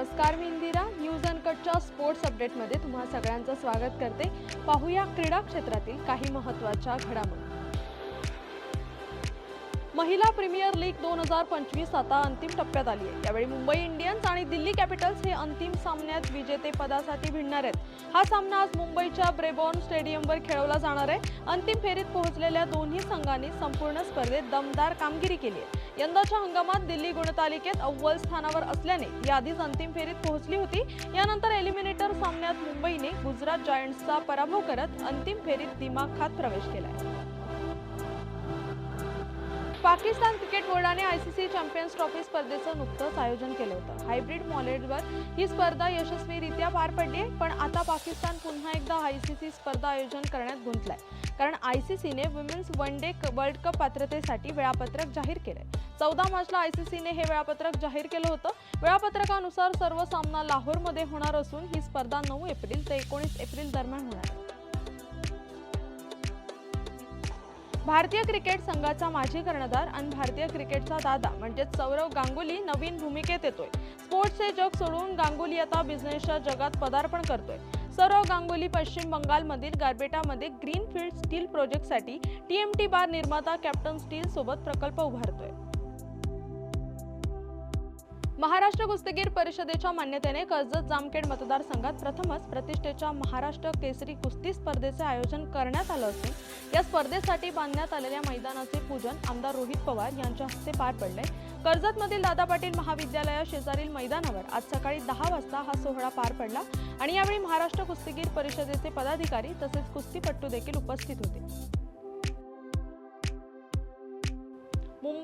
नमस्कार मी इंदिरा. न्यूज अनकटच्या स्पोर्ट्स अपडेटमध्ये तुम्हा सगळ्यांचं स्वागत करते. पाहूया क्रीडा क्षेत्रातील काही महत्त्वाच्या घडामोडी. महिला प्रीमियर लीग दोन हजार पंचवीस आता अंतिम टप्प्यात आली आहे. यावेळी मुंबई इंडियन्स आणि दिल्ली कॅपिटल्स हे अंतिम सामन्यात विजेतेपदासाठी भिडणार आहेत. हा सामना आज मुंबईच्या ब्रेबॉर्न स्टेडियमवर खेळवला जाणार आहे. अंतिम फेरीत पोहोचलेल्या दोन्ही संघांनी संपूर्ण स्पर्धेत दमदार कामगिरी केली आहे. यंदाच्या हंगामात दिल्ली गुणतालिकेत अव्वल स्थानावर असल्याने याआधीच अंतिम फेरीत पोहोचली होती. यानंतर एलिमिनेटर सामन्यात मुंबईने गुजरात जायंट्सचा पराभव करत अंतिम फेरीत दिमाखात प्रवेश केलाय. पाकिस्तान क्रिकेट बोर्डाने आयसीसी चॅम्पियन्स ट्रॉफी स्पर्धेचं नुकतंच आयोजन केलं होतं. हायब्रिड मॉलेटवर ही स्पर्धा यशस्वीरित्या पार पडली आहे पण आता पाकिस्तान पुन्हा एकदा आयसीसी स्पर्धा आयोजन करण्यात गुंतलाय. कारण आयसीसीने women's one day world cup पात्रतेसाठी वेळापत्रक जाहीर केलंय. चौदा मार्चला आयसीसीने हे वेळापत्रक जाहीर केलं होतं. वेळापत्रकानुसार सर्व सामना लाहोरमध्ये होणार असून ही स्पर्धा नऊ एप्रिल ते एकोणीस एप्रिल दरम्यान होणार आहे. भारतीय क्रिकेट संघाचा माजी कर्णधार आणि भारतीय क्रिकेटचा दादा म्हणजेच सौरव गांगुली नवीन भूमिकेत येतोय. स्पोर्ट्सचे जग सोडून गांगुली आता बिझनेसच्या जगात पदार्पण करतोय. सौरव गांगुली पश्चिम बंगालमधील गारबेटामध्ये ग्रीनफील्ड स्टील प्रोजेक्टसाठी टीएमटी बार निर्माता कॅप्टन स्टील सोबत प्रकल्प उभारतोय. महाराष्ट्र कुस्तीगीर परिषदेच्या मान्यतेने कर्जत जामखेड मतदारसंघात प्रथमच प्रतिष्ठेच्या महाराष्ट्र केसरी कुस्ती स्पर्धेचे आयोजन करण्यात आलं असून या स्पर्धेसाठी बांधण्यात आलेल्या मैदानाचे पूजन आमदार रोहित पवार यांच्या हस्ते पार पडले कर्जतमधील दादा पाटील महाविद्यालया शेजारील मैदानावर आज सकाळी दहा वाजता हा सोहळा पार पडला आणि यावेळी महाराष्ट्र कुस्तीगीर परिषदेचे पदाधिकारी तसेच कुस्तीपट्टू देखील उपस्थित होते.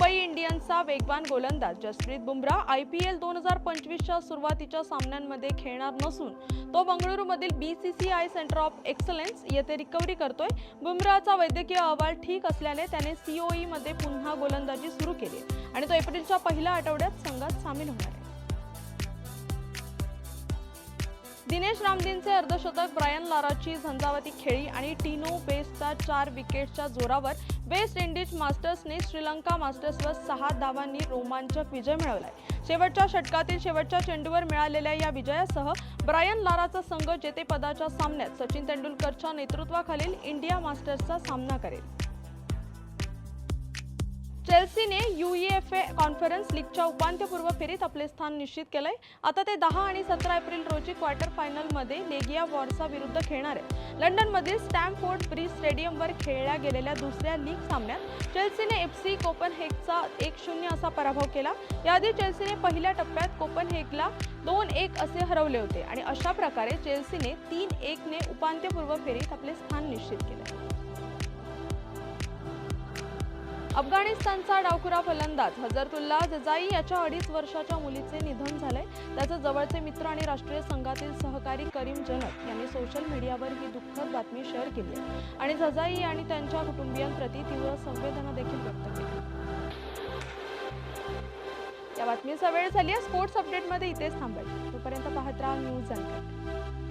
मुंबई इंडियन्सचा वेगवान गोलंदाज Jasprit Bumrah I P L दोन हजार पंचवीसच्या सुरुवातीच्या सामन्यांमध्ये खेळणार नसून तो बंगळुरूमधील B C C I centre of excellence येथे रिकव्हरी करतोय. बुमराहचा वैद्यकीय अहवाल ठीक असल्याने त्याने सी ओ ईमध्ये पुन्हा गोलंदाजी सुरू केली आणि तो एप्रिलच्या पहिल्या आठवड्यात संघात सामील होणार आहे. दिनेश रामदीनचे अर्धशतक ब्रायन लाराची झंझावती खेळी आणि टिनो बेसचा चार विकेटच्या जोरावर वेस्ट इंडिज मास्टर्सने श्रीलंका मास्टर्सवर सहा धावांनी रोमांचक विजय मिळवलाय. शेवटच्या षटकातील शेवटच्या चेंडूवर मिळालेल्या या विजयासह ब्रायन लाराचा संघ जेतेपदाच्या सामन्यात सचिन तेंडुलकरच्या नेतृत्वाखालील इंडिया मास्टर्सचा सामना करेल. चेल्सीने युईएफए कॉन्फरन्स लीगच्या उपांत्यपूर्व फेरीत आपले स्थान निश्चित केलंय. आता ते दहा आणि सतरा एप्रिल रोजी क्वार्टर फायनलमध्ये लेगिया वॉर्सा विरुद्ध खेळणार आहे. लंडनमधील स्टॅमफोर्ड ब्रिज स्टेडियमवर खेळल्या गेलेल्या दुसऱ्या लीग सामन्यात चेल्सीने एफ सी कोपनहेगचा एक शून्य असा पराभव केला. याआधी चेल्सीने पहिल्या टप्प्यात कोपनहेगला दोन एक असे हरवले होते आणि अशा प्रकारे चेल्सीने तीन एकने उपांत्यपूर्व फेरीत आपले स्थान निश्चित केले अफगाणिस्तानचा डावखुरा फलंदाज हजरतुल्ला जजाई याच्या अडीच वर्षाच्या मुलीचे निधन झाले. त्याचे जवळचे मित्र आणि राष्ट्रीय संघातील सहकारी करीम जनक यांनी सोशल मीडियावर ही दुःखद बातमी शेअर केली आणि जजाई आणि त्यांच्या कुटुंबियांप्रती तीव्र संवेदना देखील व्यक्त केली या बातमीचा वेळ झाली आहे. स्पोर्ट्स अपडेटमध्ये इथेच थांबेल. तोपर्यंत पाहत राहा न्यूज अँकर